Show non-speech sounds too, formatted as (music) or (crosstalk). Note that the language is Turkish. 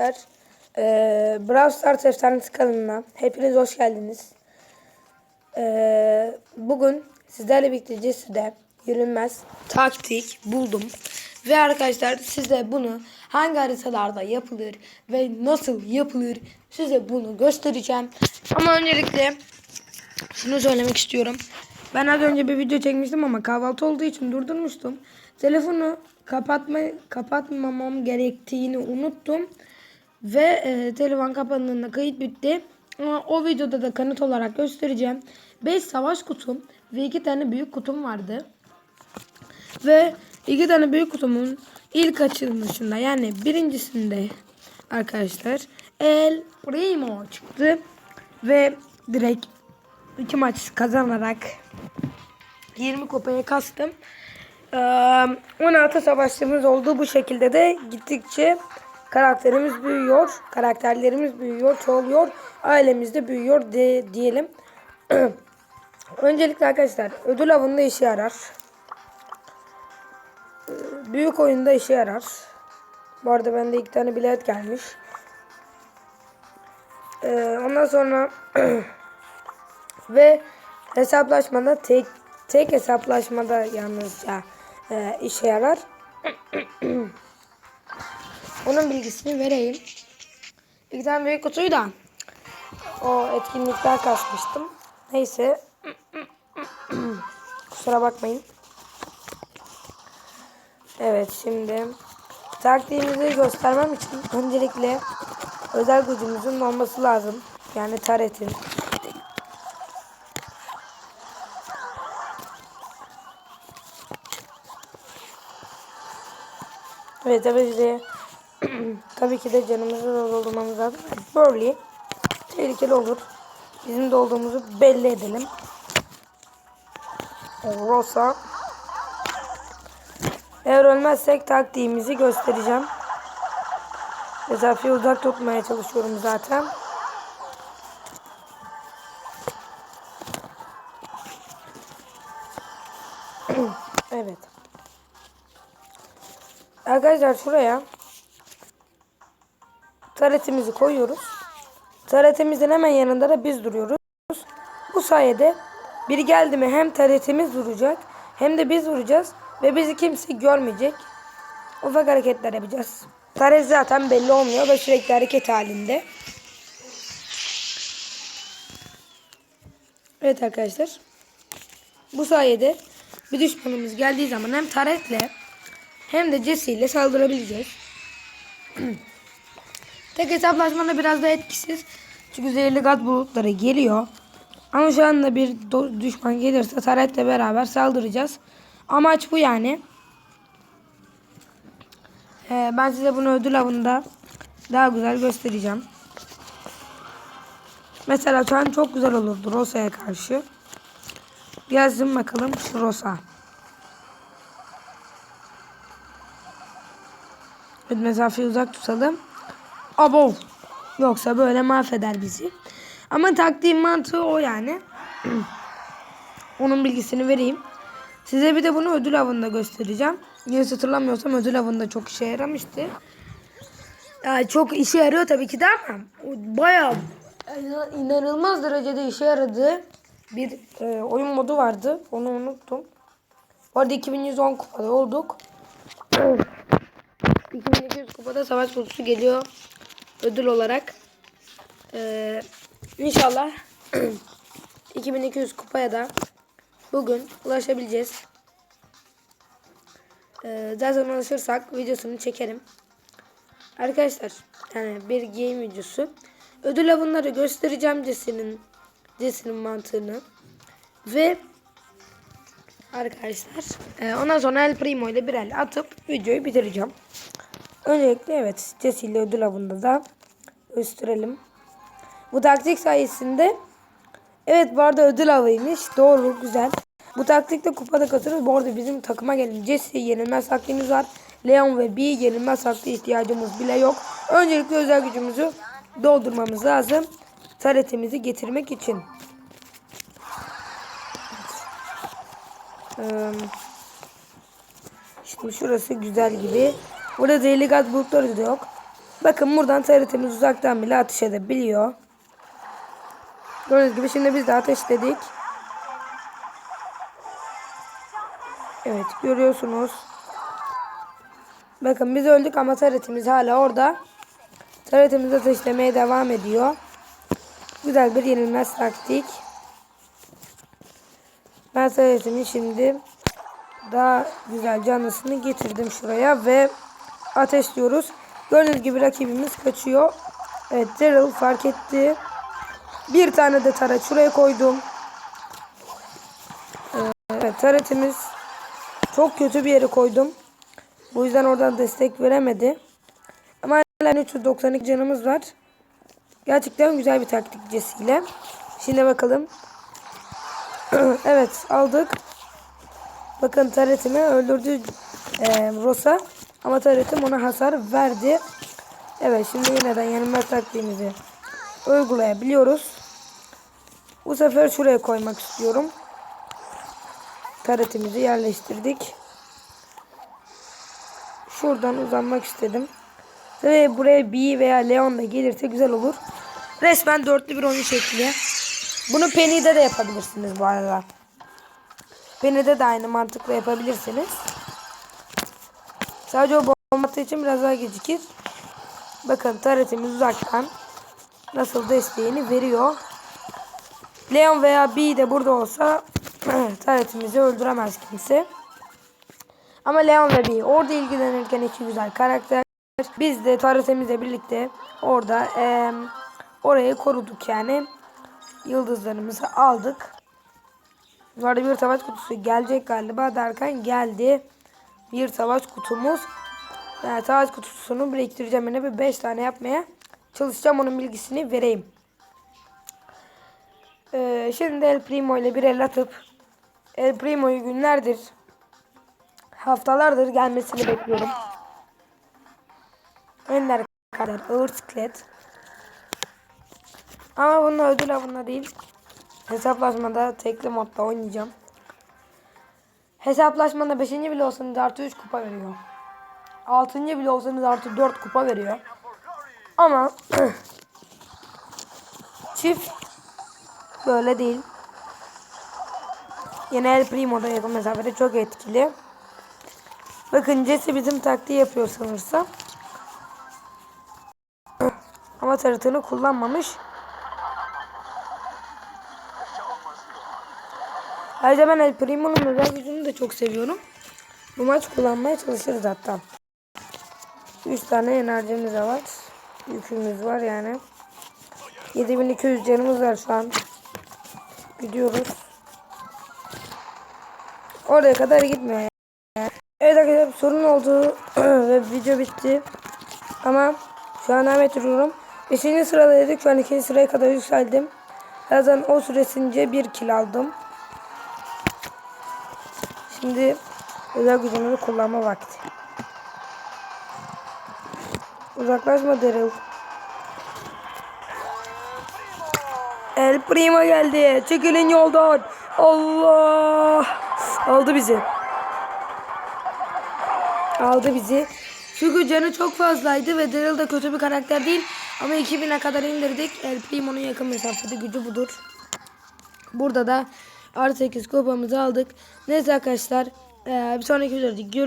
Ee, Brawl Stars Efsanesi kanalına hepiniz hoş geldiniz. Ee, bugün sizlerle birlikte Jesse'de yürünmez taktik buldum. Ve arkadaşlar size bunu hangi haritalarda yapılır ve nasıl yapılır size bunu göstereceğim. Ama öncelikle şunu söylemek istiyorum. Ben az önce bir video çekmiştim ama kahvaltı olduğu için durdurmuştum. Telefonu kapatma kapatmamam gerektiğini unuttum. Ve e, telefon kapandığında kayıt bitti. Ama o videoda da kanıt olarak göstereceğim. 5 savaş kutum ve 2 tane büyük kutum vardı. Ve 2 tane büyük kutumun ilk açılışında yani birincisinde arkadaşlar El Primo çıktı. Ve direkt iki maç kazanarak 20 kupaya kastım. Ee, 16 savaşçımız oldu. Bu şekilde de gittikçe karakterimiz büyüyor. Karakterlerimiz büyüyor, çoğalıyor. Ailemiz de büyüyor de, diyelim. (clears throat) Öncelikle arkadaşlar ödül avında işe yarar. Ee, Büyük oyunda işe yarar. Bu arada bende iki tane bilet gelmiş. Ee, ondan sonra (clears throat) ve hesaplaşmada tek tek hesaplaşmada yalnızca e, işe yarar. (clears throat) Onun bilgisini vereyim. İki tane büyük kutuyu da o etkinlikler kasmıştım. Neyse. (clears throat) Kusura bakmayın. Evet şimdi taktiğimizi göstermem için öncelikle özel gücümüzün olması lazım. Yani taretin. Ve tabii (clears throat) tabii ki de canımızı da doldurmamız lazım. Böyle tehlikeli olur. Bizim de olduğumuzu belli edelim. Rosa. Eğer ölmezsek taktiğimizi göstereceğim. Mesafeyi uzak tutmaya çalışıyorum zaten. (clears throat) evet. Arkadaşlar şuraya taretimizi koyuyoruz. Taretimizin hemen yanında da biz duruyoruz. Bu sayede biri geldi mi hem taretimiz duracak hem de biz vuracağız ve bizi kimse görmeyecek. Ufak hareketler yapacağız. Taret zaten belli olmuyor ve sürekli hareket halinde. Evet arkadaşlar. Bu sayede bir düşmanımız geldiği zaman hem taretle hem de Jesse ile saldırabileceğiz. (clears throat) Tek hesaplaşmada biraz da etkisiz. Çünkü zehirli gaz bulutları geliyor. Ama şu anda bir düşman gelirse taretle beraber saldıracağız. Amaç bu yani. Ee, ben size bunu ödül avında daha güzel göstereceğim. Mesela şu an çok güzel olurdu Rosa'ya karşı. Yazdım bakalım şu Rosa. Mesafeyi uzak tutalım. Abo. Yoksa böyle mahveder bizi. Ama taktiğin mantığı o yani. (clears throat) Onun bilgisini vereyim. Size bir de bunu ödül avında göstereceğim. Yine hatırlamıyorsam ödül avında çok işe yaramıştı. Yani çok işe yarıyor tabii ki de ama bayağı inanılmaz derecede işe yaradığı bir e, oyun modu vardı. Onu unuttum. Bu arada 2110 kupada olduk. (clears throat) 2200 kupada savaş kutusu geliyor ödül olarak. Ee, inşallah (clears throat) 2200 kupaya da bugün ulaşabileceğiz. Ee, zaten ulaşırsak videosunu çekerim. Arkadaşlar yani bir game videosu. Ödül avınları göstereceğim Jesse'nin Jesse'nin mantığını. Ve arkadaşlar e, ondan sonra El Primo ile bir el atıp videoyu bitireceğim. Öncelikle evet Jesse ile ödül avında da gösterelim. Bu taktik sayesinde evet bu arada ödül avıymış. Doğru güzel. Bu taktikle kupada kazanırız. Bu arada bizim takıma gelin. Jesse yenilmez taktiğimiz var. Leon ve B yenilmez taktiğe ihtiyacımız bile yok. Öncelikle özel gücümüzü doldurmamız lazım. Taretimizi getirmek için. Ee, Şimdi şurası güzel gibi. Burada gaz bulutları da yok. Bakın buradan TRT'miz uzaktan bile ateş edebiliyor. Gördüğünüz gibi şimdi biz de ateşledik. Evet görüyorsunuz. Bakın biz öldük ama TRT'miz hala orada. TRT'miz ateşlemeye devam ediyor. Güzel bir yenilmez taktik. Ben TRT'min şimdi daha güzel canlısını getirdim şuraya ve ateşliyoruz. Gördüğünüz gibi rakibimiz kaçıyor. Evet Daryl fark etti. Bir tane de taret şuraya koydum. Evet taretimiz çok kötü bir yere koydum. Bu yüzden oradan destek veremedi. Ama hala 392 canımız var. Gerçekten güzel bir taktikçesiyle. Şimdi bakalım. (clears throat) evet aldık. Bakın taretimi öldürdü e, Rosa. Ama taretim ona hasar verdi. Evet şimdi yeniden yenilmez taktiğimizi uygulayabiliyoruz. Bu sefer şuraya koymak istiyorum. Taretimizi yerleştirdik. Şuradan uzanmak istedim. Ve buraya B veya Leon da gelirse güzel olur. Resmen dörtlü bir oyun şekli. Bunu Penny'de de yapabilirsiniz bu arada. Penny'de de aynı mantıkla yapabilirsiniz. Sadece o bomba için biraz daha gecikir. Bakın taretimiz uzaktan nasıl desteğini veriyor. Leon veya B de burada olsa (clears throat) taretimizi öldüremez kimse. Ama Leon ve B orada ilgilenirken iki güzel karakter. Biz de taretimizle birlikte orada eee orayı koruduk yani. Yıldızlarımızı aldık. Bu arada bir savaş kutusu gelecek galiba derken geldi. Bir savaş kutumuz. Yani savaş kutusunu biriktireceğim. Yine bir 5 tane yapmaya çalışacağım. Onun bilgisini vereyim. Ee, şimdi El Primo ile bir el atıp El Primo'yu günlerdir haftalardır gelmesini bekliyorum. Ender kadar ağır siklet. Ama bunun ödül avında değil. Hesaplaşmada tekli modda oynayacağım. Hesaplaşmada 5. bile olsanız artı 3 kupa veriyor. 6. bile olsanız artı 4 kupa veriyor. Ama (clears throat) çift böyle değil. Yine El Primo'da yakın mesafede çok etkili. Bakın Jesse bizim taktiği yapıyor sanırsam. (clears throat) Ama taratını kullanmamış. Ayrıca ben El Primo'nun özel gücünü de çok seviyorum. Bu maç kullanmaya çalışırız hatta. 3 tane enerjimiz de var. Yükümüz var yani. 7200 canımız var şu an. Gidiyoruz. Oraya kadar gitmiyor yani. Evet arkadaşlar sorun oldu (clears throat) ve video bitti. Ama şu an devam ettiriyorum. 5. sıradaydık. Şu an 2. sıraya kadar yükseldim. Zaten o süresince bir kill aldım. Şimdi özel gücümüzü kullanma vakti. Uzaklaşma Daryl. El Primo geldi. Çekilin yoldan. Allah. Aldı bizi. Aldı bizi. Çünkü canı çok fazlaydı ve Daryl da kötü bir karakter değil. Ama 2000'e kadar indirdik. El Primo'nun yakın mesafede gücü budur. Burada da artı 8 kupamızı aldık. Neyse arkadaşlar. eee, bir sonraki videoda görüşürüz.